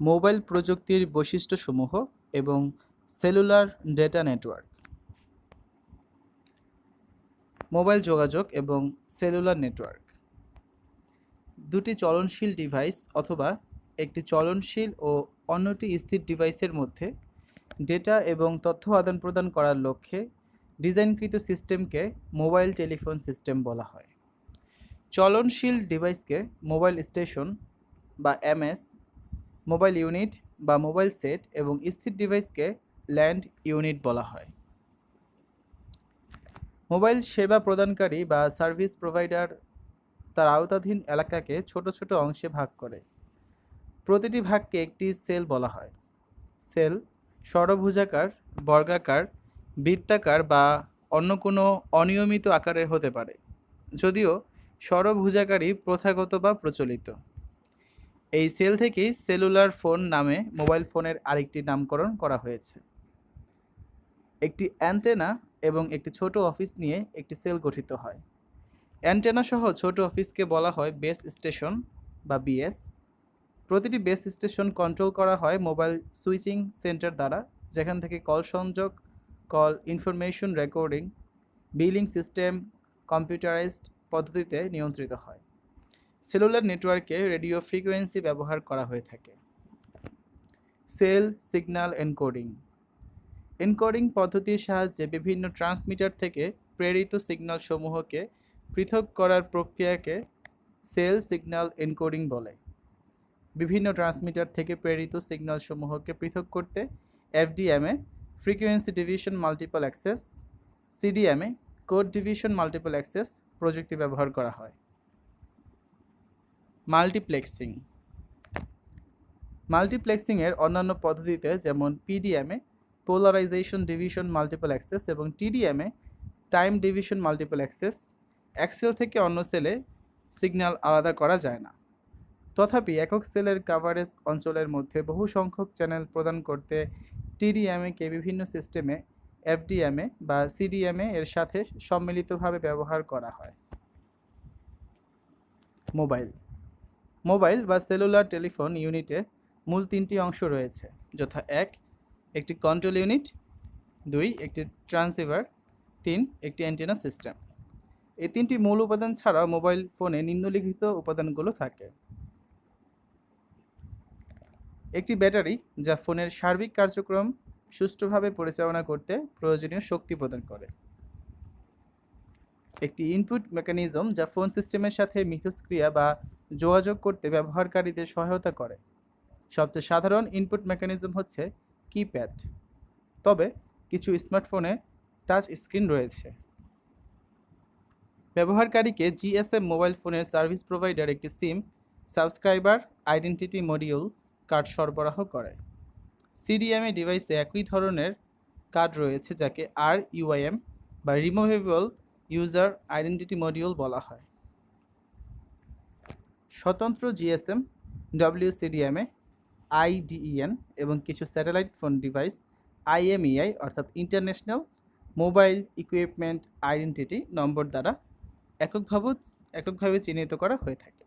Mobile প্রযুক্তির বৈশিষ্ট্যসমূহ এবং সেলুলার ডেটা নেটওয়ার্ক। মোবাইল যোগাযোগ এবং সেলুলার নেটওয়ার্ক। দুটি চলনশীল ডিভাইস অথবা একটি চলনশীল ও অন্যটি স্থির ডিভাইসের মধ্যে ডেটা এবং তথ্য আদান প্রদান করার লক্ষ্যে ডিজাইনকৃত সিস্টেমকে মোবাইল টেলিফোন সিস্টেম বলা হয়। চলনশীল ডিভাইসকে মোবাইল স্টেশন বা এমএস মোবাইল ইউনিট বা মোবাইল সেট এবং স্থির ডিভাইসকে ল্যান্ড ইউনিট বলা হয়। মোবাইল সেবা প্রদানকারী বা সার্ভিস প্রোভাইডার তার আওতাধীন এলাকাকে ছোট ছোট অংশে ভাগ করে। প্রতিটি ভাগকে একটি সেল বলা হয়। সেল ষড়ভুজাকার, বর্গাকার, বৃত্তাকার বা অন্য কোনো অনিয়মিত আকারের হতে পারে, যদিও ষড়ভুজাকারই প্রথাগত বা প্রচলিত। এই সেল থেকেই সেলুলার ফোন নামে মোবাইল ফোনের আরেকটি নামকরণ করা হয়েছে। একটি অ্যান্টেনা এবং একটি ছোট অফিস নিয়ে একটি সেল গঠিত হয়। অ্যান্টেনা সহ ছোট অফিসকে বলা হয় বেস স্টেশন বা বিএস। প্রতিটি বেস স্টেশন কন্ট্রোল করা হয় মোবাইল সুইচিং সেন্টার দ্বারা, যেখান থেকে কল সংযোগ, call information recording, billing system, computerised পদ্ধতিতে নিয়ন্ত্রিত হয়। সেলুলার নেটওয়ার্কে রেডিও ফ্রিকোয়েন্সি ব্যবহার করা হয়ে থাকে। Sell, signal encoding. এনকোডিং পদ্ধতির সাহায্যে বিভিন্ন ট্রান্সমিটার থেকে প্রেরিত সিগন্যাল সমূহকে পৃথক করার প্রক্রিয়াকে সেল, সিগন্যাল এনকোডিং বলে। বিভিন্ন ট্রান্সমিটার থেকে প্রেরিত সিগন্যাল সমূহকে পৃথক করতে FDMA frequency division multiple access CDMA code division multiple access প্রযুক্তি ব্যবহার করা হয়। মাল্টিপ্লেক্সিং মাল্টিপ্লেক্সিংয়ের অন্যান্য পদ্ধতিতে যেমন PDMA polarisation division multiple access এবং TDMA time division multiple access এক সেল থেকে অন্য সেলে সিগন্যাল আলাদা করা যায় না। তথাপি একক সেলের কাভারেজ অঞ্চলের মধ্যে বহু সংখ্যক চ্যানেল প্রদান করতে টিডিএমএকে বিভিন্ন সিস্টেমে এফডিএমএ বা সিডিএমএ এর সাথে সম্মিলিতভাবে ব্যবহার করা হয়। মোবাইল মোবাইল বা সেলুলার টেলিফোন ইউনিটে মূল তিনটি অংশ রয়েছে। যথা এক, একটি কন্ট্রোল ইউনিট, দুই, একটি ট্রান্সিভার, তিন, একটি অ্যান্টেনা সিস্টেম। এই তিনটি মূল উপাদান ছাড়াও মোবাইল ফোনে নিম্নলিখিত উপাদানগুলো থাকে। একটি ব্যাটারি যা ফোনের সার্বিক কার্যক্রম সুষ্ঠুভাবে পরিচালনা করতে প্রয়োজনীয় শক্তি প্রদান করে। একটি ইনপুট মেকানিজম যা ফোন সিস্টেমের সাথে মিথস্ক্রিয়া বা যোগাযোগ করতে ব্যবহারকারীদের সহায়তা করে। সবচেয়ে সাধারণ ইনপুট মেকানিজম হচ্ছে কিপ্যাড তবে কিছু স্মার্টফোনে টাচ স্ক্রিন রয়েছে। ব্যবহারকারীকে জিএসএম মোবাইল ফোনের সার্ভিস প্রোভাইডার একটি SIM subscriber identity module card সরবরাহ করে। সিডিএমএ ডিভাইসে একই ধরনের কার্ড রয়েছে যাকে আর ইউআইএম বা রিমুভেবল ইউজার আইডেন্টিটি মডিউল বলা হয়। স্বতন্ত্র জিএসএম ডব্লিউসিডিএমএ আইডিইএন এবং কিছু স্যাটেলাইট ফোন ডিভাইস আইএমইআই অর্থাৎ international mobile equipment identity number দ্বারা এককভাবে এককভাবে চিহ্নিত করা হয়ে থাকে।